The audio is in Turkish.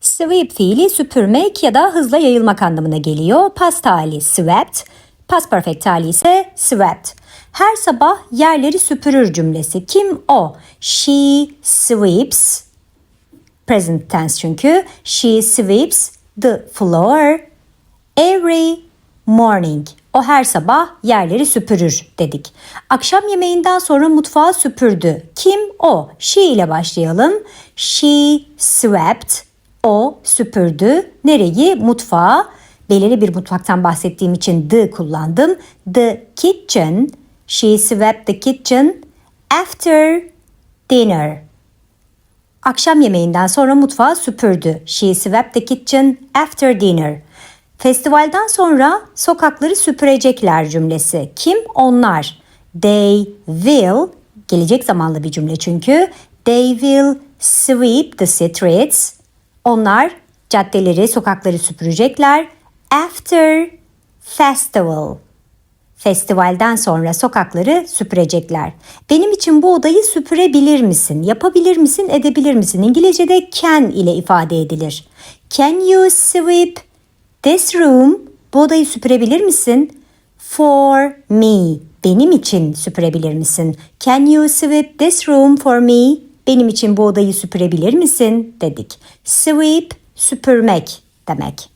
Sweep fiili süpürmek ya da hızla yayılmak anlamına geliyor. Past hali swept, past perfect hali ise swept. Her sabah yerleri süpürür cümlesi. Kim o? She sweeps. Present tense çünkü. She sweeps the floor every morning. O her sabah yerleri süpürür dedik. Akşam yemeğinden sonra mutfağı süpürdü. Kim? O. She ile başlayalım. She swept. O süpürdü. Nereyi? Mutfağı. Belirli bir mutfaktan bahsettiğim için the kullandım. The kitchen. She swept the kitchen after dinner. Akşam yemeğinden sonra mutfağı süpürdü. She swept the kitchen after dinner. Festivalden sonra sokakları süpürecekler cümlesi. Kim? Onlar. They will, gelecek zamanlı bir cümle çünkü. They will sweep the streets. Onlar caddeleri, sokakları süpürecekler. After festival. Festivalden sonra sokakları süpürecekler. Benim için bu odayı süpürebilir misin? Yapabilir misin? Edebilir misin? İngilizce'de can ile ifade edilir. Can you sweep this room? Bu odayı süpürebilir misin? For me. Benim için süpürebilir misin? Can you sweep this room for me? Benim için bu odayı süpürebilir misin? dedik. Sweep süpürmek demek.